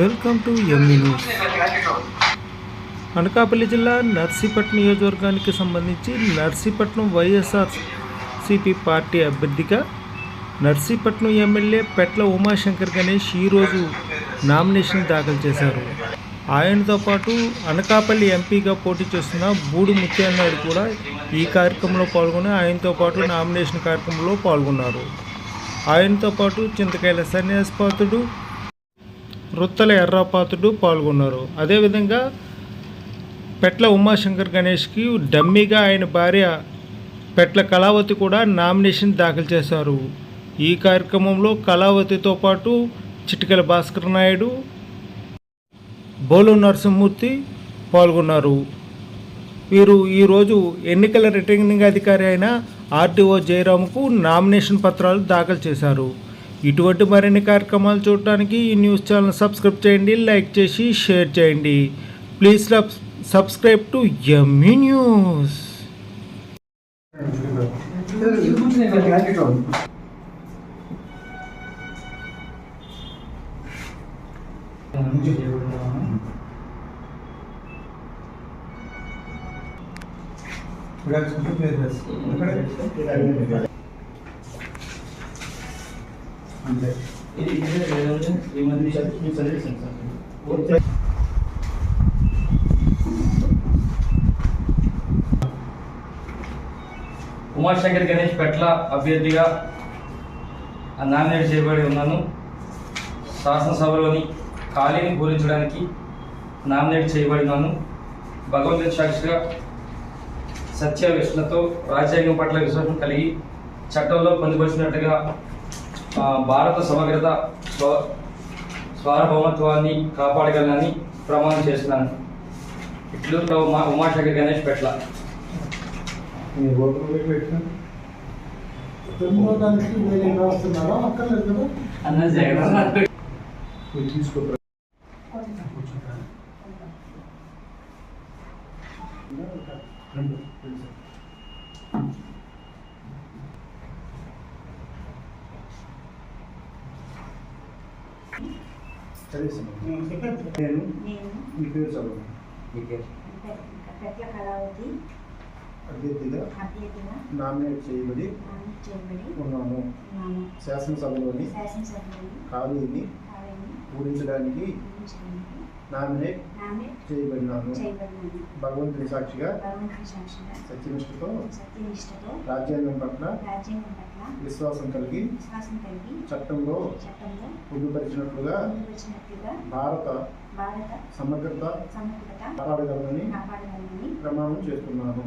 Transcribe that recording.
Welcome to ME news Anakapalli జిల్లా నర్సీపట్నం నియోజకవర్గానికి సంబంధించి నర్సీపట్నం వైఎస్ఆర్ సిపి పార్టీ అభ్యర్థిగా నర్సీపట్నం ఎమ్మెల్యే పెట్ల ఉమాశంకర్ గణేష్ ఈరోజు నామినేషన్ దాఖలు చేశారు. ఆయనతో పాటు అనకాపల్లి ఎంపీగా పోటీ చేస్తున్న బూడు ముత్యాలనాయుడు కూడా ఈ కార్యక్రమంలో పాల్గొని ఆయనతో పాటు నామినేషన్ కార్యక్రమంలో పాల్గొన్నారు. ఆయనతో పాటు చింతకాయల సన్యాసపాతుడు రుత్తల ఎర్రాపాతుడు పాల్గొన్నారు. అదేవిధంగా పెట్ల ఉమాశంకర్ గణేష్కి డమ్మీగా ఆయన భార్య పెట్ల కళావతి కూడా నామినేషన్ దాఖలు చేశారు. ఈ కార్యక్రమంలో కళావతితో పాటు చిటికల భాస్కర్ నాయుడు బోలు నరసింహమూర్తి పాల్గొన్నారు. వీరు ఈరోజు ఎన్నికల రిటర్నింగ్ అధికారి అయిన ఆర్టీఓ జయరాముకు నామినేషన్ పత్రాలు దాఖలు చేశారు. ఇటువంటి మరిన్ని కార్యక్రమాలు చూడటానికి ఈ న్యూస్ ఛానల్ సబ్స్క్రైబ్ చేయండి లైక్ చేసి షేర్ చేయండి. Please subscribe to M E news. Umashankar Ganesh Petla అభ్యర్థిగా నామినేట్ చేయబడి ఉన్నాను. శాసనసభలోని ఖాళీని పూరించడానికి నామినేట్ చేయబడినాను. భగవంతుని సాక్షిగా సత్య విష్ణుతో రాజ్యాంగం పట్ల విశ్వాసం కలిగి చట్టంలో పొందుపరిచినట్టుగా భారత సమగ్రత స్వ సార్వభౌమత్వాన్ని కాపాడగలనని ప్రమాణం చేస్తున్నాను. ఇట్లు ఉమా ఉమాశంకర్ గణేష్ పెట్ల. తెలంగాణకి నేను మీ పేరు చదువు. పెట్ల కళావతి. అభ్యర్థిగా అభ్యర్థిగా నామినేట్ చేయబడి ఉన్నాను శాసనసభలోని ఖాళీని పూరించడానికి నామినేట్ చేయబడినాను. భగవంతుని సాక్షిగా సత్యనిష్టతో రాజ్యాంగం పట్ల విశ్వాసం కలిగి చట్టంలో పొందుపరిచినట్లుగా భారత సమగ్రత కాపాడగలనని ప్రమాణం చేస్తున్నాను.